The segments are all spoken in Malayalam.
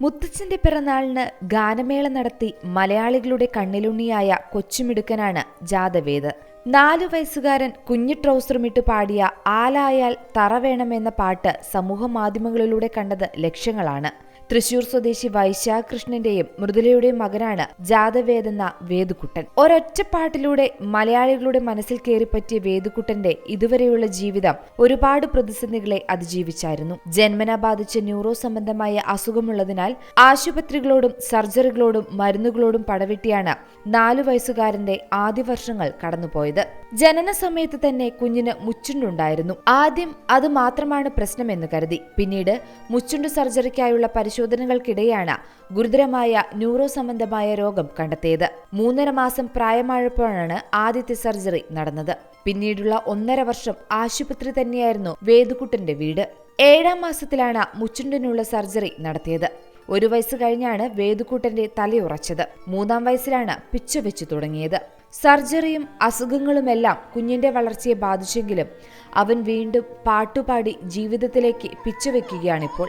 ജീസസിന്റെ പിറന്നാളിന് ഗാനമേള നടത്തി മലയാളികളുടെ കണ്ണിലുണ്ണിയായ കൊച്ചുമിടുക്കനാണ് ജാതവേദ് നാലു വയസ്സുകാരൻ കുഞ്ഞു ട്രൗസറുമിട്ട് പാടിയ ആലായാൽ തറ വേണമെന്ന പാട്ട് സമൂഹ മാധ്യമങ്ങളിലൂടെ കണ്ടത് ലക്ഷങ്ങളാണ്. തൃശൂർ സ്വദേശി വൈശാഖകൃഷ്ണന്റെയും മൃദുലയുടെയും മകനാണ് ജാതവേദെന്ന വേദുക്കുട്ടൻ. ഒരൊറ്റ പാട്ടിലൂടെ മലയാളികളുടെ മനസ്സിൽ കയറിപ്പറ്റിയ വേദുക്കുട്ടന്റെ ഇതുവരെയുള്ള ജീവിതം ഒരുപാട് പ്രതിസന്ധികളെ അതിജീവിച്ചായിരുന്നു. ജന്മന ബാധിച്ച ന്യൂറോ സംബന്ധമായ അസുഖമുള്ളതിനാൽ ആശുപത്രികളോടും സർജറികളോടും മരുന്നുകളോടും പടവെട്ടിയാണ് നാലു വയസ്സുകാരന്റെ ആദ്യ വർഷങ്ങൾ കടന്നുപോയത്. ജനന സമയത്ത് തന്നെ കുഞ്ഞിന് മുച്ചുണ്ടുണ്ടായിരുന്നു. ആദ്യം അത് മാത്രമാണ് പ്രശ്നമെന്ന് കരുതി. പിന്നീട് മുച്ചുണ്ട് സർജറിക്കായുള്ള പരിശോധനകൾക്കിടെയാണ് ഗുരുതരമായ ന്യൂറോ സംബന്ധമായ രോഗം കണ്ടെത്തിയത്. മൂന്നര മാസം പ്രായമായപ്പോഴാണ് ആദ്യത്തെ സർജറി നടന്നത്. പിന്നീടുള്ള ഒന്നര വർഷം ആശുപത്രി തന്നെയായിരുന്നു വേദുക്കുട്ടന്റെ വീട്. ഏഴാം മാസത്തിലാണ് മുച്ചുണ്ടിനുള്ള സർജറി നടത്തിയത്. ഒരു വയസ്സ് കഴിഞ്ഞാണ് വേദുക്കൂട്ടന്റെ തലയുറച്ചത് മൂന്നാം വയസ്സിലാണ് പിച്ച വെച്ചു തുടങ്ങിയത്. സർജറിയും അസുഖങ്ങളുമെല്ലാം കുഞ്ഞിന്റെ വളർച്ചയെ ബാധിച്ചെങ്കിലും അവൻ വീണ്ടും പാട്ടുപാടി ജീവിതത്തിലേക്ക് പിച്ചവെക്കുകയാണിപ്പോൾ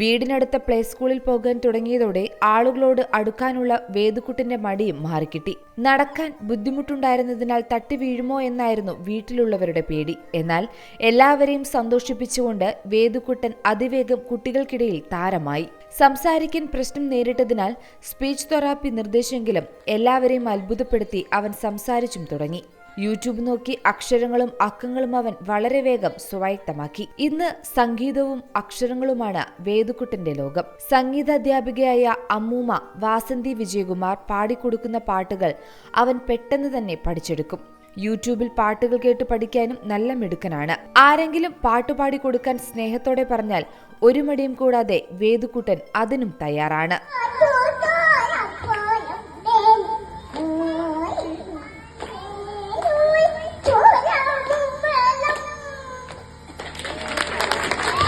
വീടിനടുത്ത പ്ലേ സ്കൂളിൽ പോകാൻ തുടങ്ങിയതോടെ ആളുകളോട് അടുക്കാനുള്ള വേദുക്കുട്ടിന്റെ മടിയും മാറിക്കിട്ടി. നടക്കാൻ ബുദ്ധിമുട്ടുണ്ടായിരുന്നതിനാൽ തട്ടി വീഴുമോ എന്നായിരുന്നു വീട്ടിലുള്ളവരുടെ പേടി. എന്നാൽ എല്ലാവരെയും സന്തോഷിപ്പിച്ചുകൊണ്ട് വേദുക്കുട്ടൻ അതിവേഗം കുട്ടികൾക്കിടയിൽ താരമായി. സംസാരിക്കാൻ പ്രശ്നം നേരിട്ടതിനാൽ സ്പീച്ച് തെറാപ്പി നിർദ്ദേശമെങ്കിലും എല്ലാവരെയും അത്ഭുതപ്പെടുത്തി അവൻ സംസാരിച്ചും തുടങ്ങി. യൂട്യൂബ് നോക്കി അക്ഷരങ്ങളും അക്കങ്ങളും അവൻ വളരെ വേഗം സ്വായത്തമാക്കി ഇന്ന് സംഗീതവും അക്ഷരങ്ങളുമാണ് വേദുക്കുട്ടന്റെ ലോകം. സംഗീതാധ്യാപികയായ അമ്മൂമ്മ വാസന്തി വിജയകുമാർ പാടിക്കൊടുക്കുന്ന പാട്ടുകൾ അവൻ പെട്ടെന്ന് തന്നെ പഠിച്ചെടുക്കും. യൂട്യൂബിൽ പാട്ടുകൾ കേട്ട് പഠിക്കാനും നല്ല മിടുക്കനാണ്. ആരെങ്കിലും പാട്ടുപാടി കൊടുക്കാൻ സ്നേഹത്തോടെ പറഞ്ഞാൽ ഒരു മടിയും കൂടാതെ വേദുക്കുട്ടൻ അതിനും തയ്യാറാണ്.